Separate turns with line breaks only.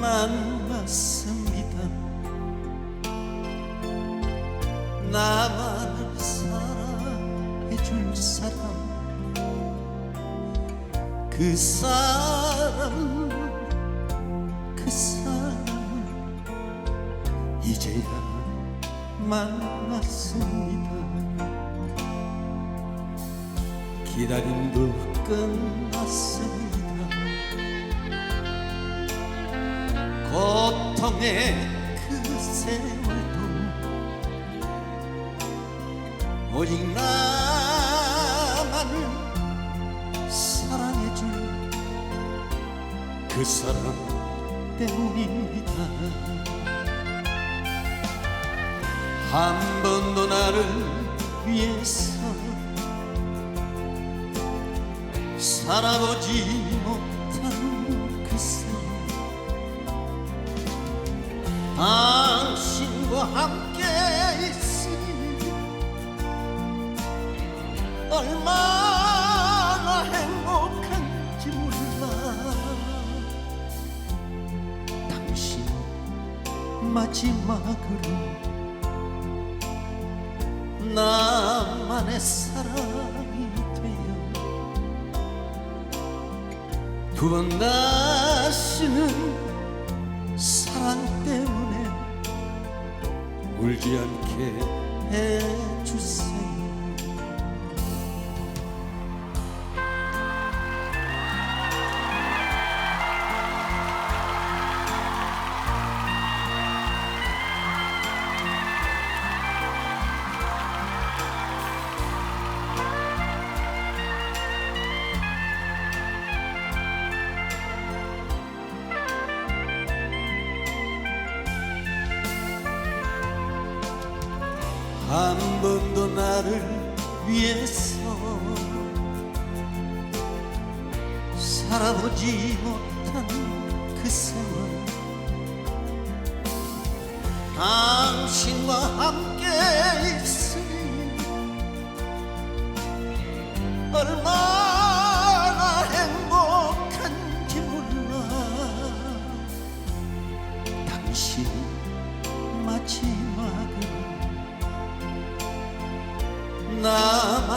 만났습니다. 나만을 사랑해줄 사람 그 사람 그 사람 이제야 만났습니다. 기다림도 끝났습니다 고통의 그 세월도 오직 나만을 사랑해줄 그 사람 때문입니다. 한 번도 나를 위해서 살아보지 못 당신과 함께 있으니 얼마나 행복한지 몰라. 당신 마지막으로 나만의 사랑이 되어 두 번 다시는 사랑 때문에 울지 않게 해주세요 한 번도 나를 위해서 살아보지 못한 그 세월 당신과 함께 있으니 얼마나 행복한지 몰라. 당신 마지